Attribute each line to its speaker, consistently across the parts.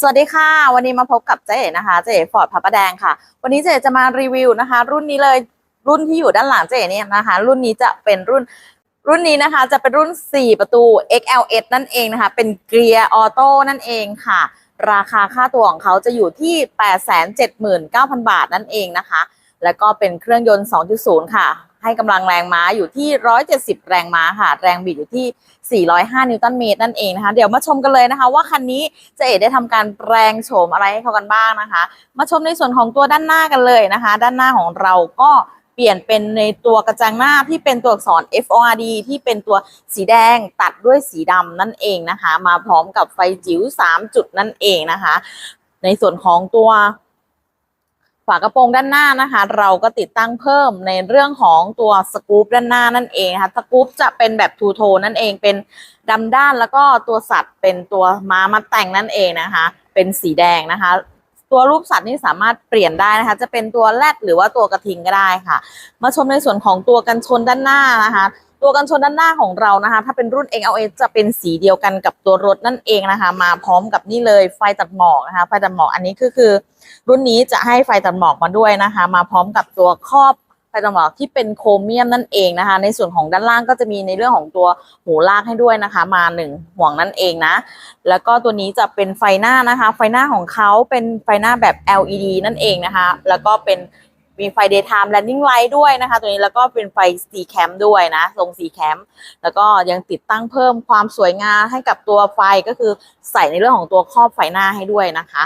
Speaker 1: สวัสดีค่ะ วันนี้มาพบกับเจ๊นะคะ เจ๊ฟอร์ดพระประแดงค่ะ วันนี้เจ๊จะมารีวิวนะคะ รุ่นนี้เลยรุ่นที่อยู่ด้านหลังเจ๊เอ๋เนี่ยนะคะ รุ่นนี้จะเป็นรุ่นรุ่นนี้นะคะ จะเป็นรุ่น 4 ประตู XLS นั่นเองนะคะ เป็นเกียร์ออโต้นั่นเองค่ะ ราคาค่าตัวของเขาจะอยู่ที่ 879,000 บาทนั่นเองนะคะ แล้วก็เป็นเครื่องยนต์ 2.0 ค่ะ ให้กำลังแรงม้าอยู่ที่ 170 แรงม้าค่ะ แรงบิดอยู่ที่ 405 นิวตันเมตรนั่นเองนะคะ เดี๋ยวมาชมกันเลยนะคะ ว่าคันนี้เจะเอ๋ได้ทำการแปลงโฉมอะไรให้เขากันบ้างนะคะ มาชมในส่วนของตัวด้านหน้ากันเลยนะคะ ด้านหน้าของเราก็เปลี่ยนเป็นในตัวกระจังหน้าที่เป็นตัวอักษร FORD ที่เป็นตัวสีแดงตัดด้วยสีดำนั่นเองนะคะ มาพร้อมกับไฟจิ๋ว 3 จุดนั่นเองนะคะ ในส่วนของตัว ฝากระโปรงด้านหน้านะคะ เราก็ติดตั้งเพิ่มในเรื่องของตัวสกู๊ปด้านหน้านั่นเองนะคะสกู๊ปจะเป็นแบบทูโทนนั่นเองเป็นดำด้านแล้วก็ตัวสัตว์เป็นตัวม้ามาแต่งนั่นเองนะคะ เป็นสีแดงนะคะ ตัวรูปสัตว์นี่สามารถเปลี่ยนได้นะคะ จะเป็นตัวแรดหรือว่าตัวกระทิงก็ได้ค่ะ มาชมในส่วนของตัวกันชนด้านหน้านะคะ ตัวกันชนด้านหน้าของเรานะคะ ถ้าเป็นรุ่น XLS จะเป็นสีเดียวกันกับตัวรถนั่นเองนะคะ มาพร้อมกับนี่เลยไฟตัดหมอกนะคะ ไฟตัดหมอกอันนี้ก็คือ รุ่นนี้จะให้ไฟตัดหมอกมาด้วยนะคะ มาพร้อมกับตัวครอบไฟตัดหมอกที่เป็นโครเมียมนั่นเองนะคะ ในส่วนของด้านล่างก็จะมีในเรื่องของตัวหูลากให้ด้วยนะคะ มาหนึ่งห่วงนั่นเองนะ แล้วก็ตัวนี้จะเป็นไฟหน้านะคะ ไฟหน้าของเขาเป็นไฟหน้าแบบ LED นั่นเองนะคะ แล้วก็เป็น มีไฟ daytime landing light ด้วยนะคะ ตัวนี้แล้วก็เป็นไฟสีแคมด้วยนะ ทรงสีแคมแล้วก็ยังติดตั้งเพิ่มความสวยงามให้กับตัวไฟก็คือใส่ในเรื่องของตัวครอบไฟหน้าให้ด้วยนะคะ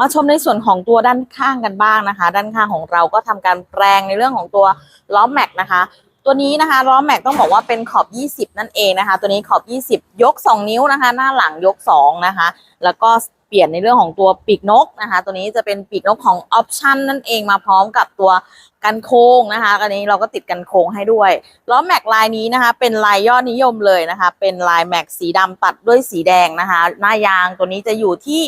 Speaker 1: มาชมในส่วนของตัวด้านข้างกันบ้างนะคะ ด้านข้างของเราก็ทำการแปลงในเรื่องของตัวล้อแม็กนะคะ ตัวนี้นะคะล้อแม็กต้องบอกว่าเป็นขอบ 20 นั่นเองนะคะ ตัวนี้ขอบ 20 ยก 2 นิ้วนะคะ หน้าหลังยก 2 นะคะ แล้วก็เปลี่ยนในเรื่องของตัวปีกนกนะคะ ตัวนี้จะเป็นปีกนกของออปชั่นนั่นเองมาพร้อมกับตัวกันโค้งนะคะอันนี้เราก็ติดกันโค้งให้ด้วยล้อแม็กลายนี้นะคะ เป็นลายยอดนิยมเลยนะคะ เป็นลายแม็กสีดำตัดด้วยสีแดงนะคะ หน้ายางตัวนี้จะอยู่ที่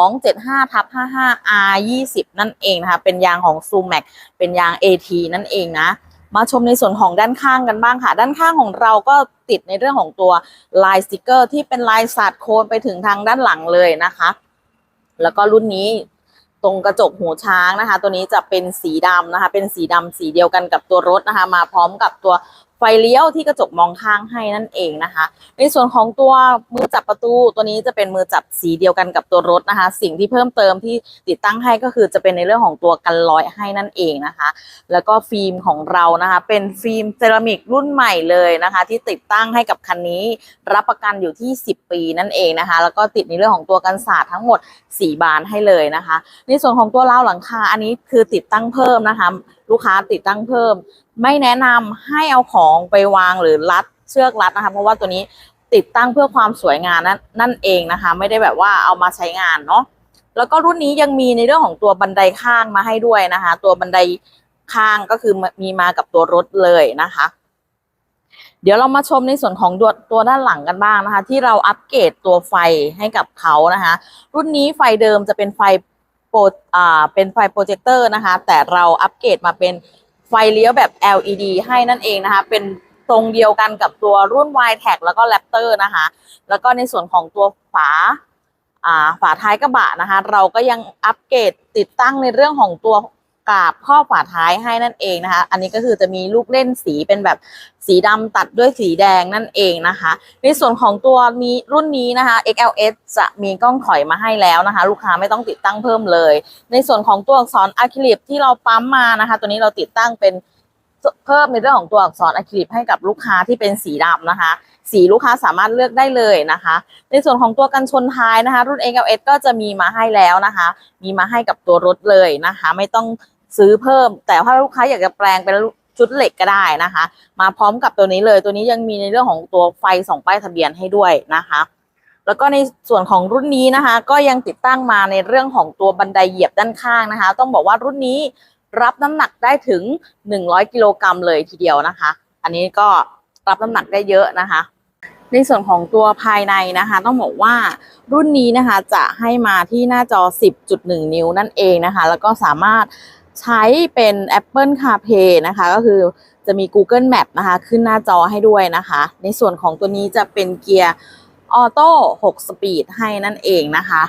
Speaker 1: 275ทับ55 R 20นั่นเองนะคะ เป็นยางของซูแม็กเป็นยาง AT นั่นเองนะ มาชมในส่วนของด้านข้างกันบ้างค่ะ ด้านข้างของเราก็ติดในเรื่องของตัวลายสติกเกอร์ ที่เป็นลายสาดโคนไปถึงทางด้านหลังเลยนะคะ แล้วก็รุ่นนี้ตรงกระจกหูช้างนะคะ ตัวนี้จะเป็นสีดำนะคะ เป็นสีดำสีเดียวกันกับตัวรถนะคะ มาพร้อมกับตัว ไฟเลี้ยวที่กระจกมองข้างให้นั่นเองนะคะ ในส่วนของตัวมือจับประตูตัวนี้จะเป็นมือจับสีเดียวกันกับตัวรถนะคะ สิ่งที่เพิ่มเติมที่ติดตั้งให้ก็คือจะเป็นในเรื่องของตัวกันรอยให้นั่นเองนะคะ แล้วก็ฟิล์มของเรานะคะ เป็นฟิล์มเซรามิกรุ่นใหม่เลยนะคะ ที่ติดตั้งให้กับคันนี้รับประกันอยู่ที่ 10 ปีนั่นเองนะคะ แล้วก็ติดในเรื่องของตัวกันศาสตร์ทั้งหมด 4 บานให้เลยนะคะ ในส่วนของตัวราวหลังคาอันนี้คือติดตั้งเพิ่มนะคะ ลูกค้าติดตั้งเพิ่ม ไม่แนะนำให้เอาของไปวางหรือรัดเชือกรัดนะคะ เพราะว่าตัวนี้ติดตั้งเพื่อความสวยงามนั่นนั่นเองนะคะ ไม่ได้แบบว่าเอามาใช้งานเนาะแล้วก็รุ่นนี้ยังมีในเรื่องของตัวบันไดข้างมาให้ด้วยนะคะ ตัวบันไดข้างก็คือมีมากับตัวรถเลยนะคะ เดี๋ยวเรามาชมในส่วนของตัวตัวด้านหลังกันบ้างนะคะ ที่เราอัปเกรดตัวไฟให้กับเขานะคะ รุ่นนี้ไฟเดิมจะเป็นไฟ โปรอ่าเป็นไฟโปรเจคเตอร์นะคะ แต่เราอัปเกรดมาเป็นไฟเลี้ยวแบบ LED ให้นั่นเองนะคะ เป็นตรงเดียวกันกับตัวรุ่น y t a g แล้วก็ Raptor นะคะ แล้วก็ในส่วนของตัวฝาอ่าฝาท้ายกระบะนะคะ เราก็ยังอัปเกรดติดตั้งในเรื่องของตัว กาบข้อฝาท้ายให้นั่นเองนะคะ อันนี้ก็คือจะมีลูกเล่นสีเป็นแบบสีดำตัดด้วยสีแดงนั่นเองนะคะ ในส่วนของตัวมีรุ่นนี้นะคะ XLS จะมีกล้องถอยมาให้แล้วนะคะ ลูกค้าไม่ต้องติดตั้งเพิ่มเลย ในส่วนของตัวอักษรอะคริลิกที่เราปั๊มมานะคะ ตัวนี้เราติดตั้งเป็นเพิ่มในเรื่องของตัวอักษรอะคริลิกให้กับลูกค้าที่เป็นสีดำนะคะสีลูกค้าสามารถเลือกได้เลยนะคะ ในส่วนของตัวกันชนท้ายนะคะ รุ่น XLS ก็จะมีมาให้แล้วนะคะ มีมาให้กับตัวรถเลยนะคะ ไม่ต้อง ซื้อเพิ่ม แต่ถ้าลูกค้าอยากจะแปลงเป็นชุดเหล็กก็ได้นะคะ มาพร้อมกับตัวนี้เลยตัวนี้ยังมีในเรื่องของตัวไฟสองป้ายทะเบียนให้ด้วยนะคะ แล้วก็ในส่วนของรุ่นนี้นะคะ ก็ยังติดตั้งมาในเรื่องของตัวบันไดเหยียบด้านข้างนะคะ ต้องบอกว่ารุ่นนี้รับน้ำหนักได้ถึง 100 กิโลกรัมเลยทีเดียวนะคะ อันนี้ก็รับน้ำหนักได้เยอะนะคะ ในส่วนของตัวภายในนะคะ ต้องบอกว่ารุ่นนี้นะคะจะให้มาที่หน้าจอ 10.1 นิ้วนั่นเองนะคะ แล้วก็สามารถ ใช้เป็น Apple CarPlay นะคะ ก็คือจะมี Google Map นะคะ ขึ้นหน้าจอให้ด้วยนะคะ ในส่วนของตัวนี้จะเป็นเกียร์ออโต้6สปีดให้นั่นเองนะคะ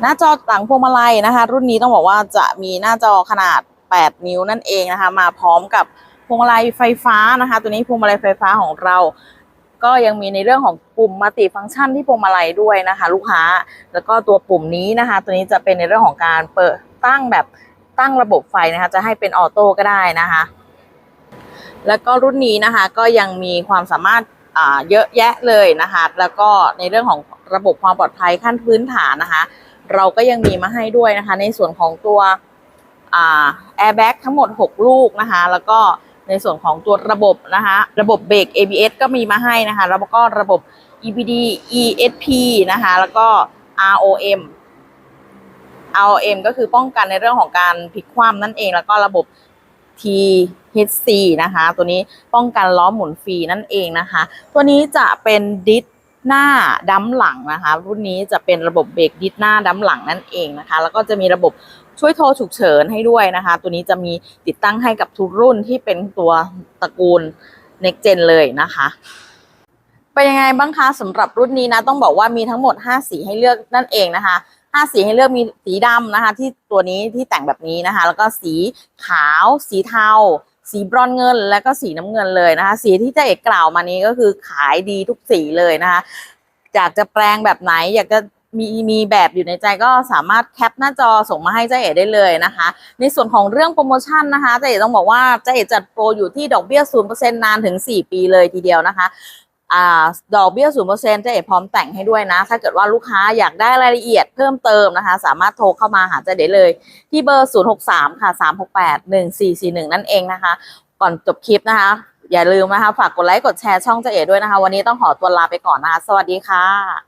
Speaker 1: หน้าจอหลังพวงมาลัยนะคะ รุ่นนี้ต้องบอกว่าจะมีหน้าจอขนาด 8 นิ้วนั่นเองนะคะ มาพร้อมกับพวงมาลัยไฟฟ้านะคะ ตัวนี้พวงมาลัยไฟฟ้าของเราก็ยังมีในเรื่องของปุ่มมัลติฟังก์ชันที่พวงมาลัยด้วยนะคะ ลูกค้า แล้วก็ตัวปุ่มนี้นะคะ ตัวนี้จะเป็นในเรื่องของการเปิด ตั้งแบบตั้งระบบไฟนะคะ จะให้เป็นออโต้ก็ได้นะคะ แล้วก็รุ่นนี้นะคะก็ยังมีความสามารถเยอะแยะเลยนะคะ แล้วก็ในเรื่องของระบบความปลอดภัยขั้นพื้นฐานนะคะ เราก็ยังมีมาให้ด้วยนะคะ ในส่วนของตัวแอร์แบ็กทั้งหมด 6 ลูกนะคะ แล้วก็ในส่วนของตัวระบบนะคะ ระบบเบรก ABS ก็มีมาให้นะคะ แล้วก็ระบบ EBD ESP นะคะ แล้วก็ ROM ROM ก็คือป้องกันในเรื่องของการพลิกคว่ำนั่นเอง แล้วก็ระบบ THC นะคะ ตัวนี้ป้องกันล้อหมุนฟรีนั่นเองนะคะ ตัวนี้จะเป็นดิสหน้าดั้มหลังนะคะ รุ่นนี้จะเป็นระบบเบรกดิสหน้าดั้มหลังนั่นเองนะคะ แล้วก็จะมีระบบช่วยโทรฉุกเฉินให้ด้วยนะคะ ตัวนี้จะมีติดตั้งให้กับทุกรุ่นที่เป็นตัวตระกูล next gen เลยนะคะเป็นยังไงบ้างคะสำหรับรุ่นนี้นะต้องบอกว่ามีทั้งหมด 5 สีให้เลือกนั่นเองนะคะ 5สีให้เลือกมีสีดำนะคะ ที่ตัวนี้ที่แต่งแบบนี้นะคะ แล้วก็สีขาว สีเทา สีบรอนซ์เงิน และก็สีน้ำเงินเลยนะคะ สีที่เจะเอกกล่าวมานี้ก็คือขายดีทุกสีเลยนะคะอยากจะแปลงแบบไหน อยากจะมีมีแบบอยู่ในใจก็สามารถแคปหน้าจอส่งมาให้เจ๊เอ๋ได้เลยนะคะ ในส่วนของเรื่องโปรโมชั่นนะคะเจ๊เอ๋ต้องบอกว่าเจ๊เอ๋จัดโปรอยู่ที่ดอกเบี้ย0%นานถึง4ปีเลยทีเดียวนะคะ ดอกเบี้ย0%เจ๊เอ๋พร้อมแต่งให้ด้วยนะ ถ้าเกิดว่าลูกค้าอยากได้รายละเอียดเพิ่มเติมนะคะ สามารถโทรเข้ามาหาเจ๊เอ๋เลย ที่เบอร์ 063 ค่ะ 368 1441 นั่นเองนะคะ ก่อนจบคลิปนะคะ อย่าลืมนะคะ ฝากกดไลค์กดแชร์ช่องเจ๊เอ๋ด้วยนะคะ วันนี้ต้องขอตัวลาไปก่อนนะคะ สวัสดีค่ะ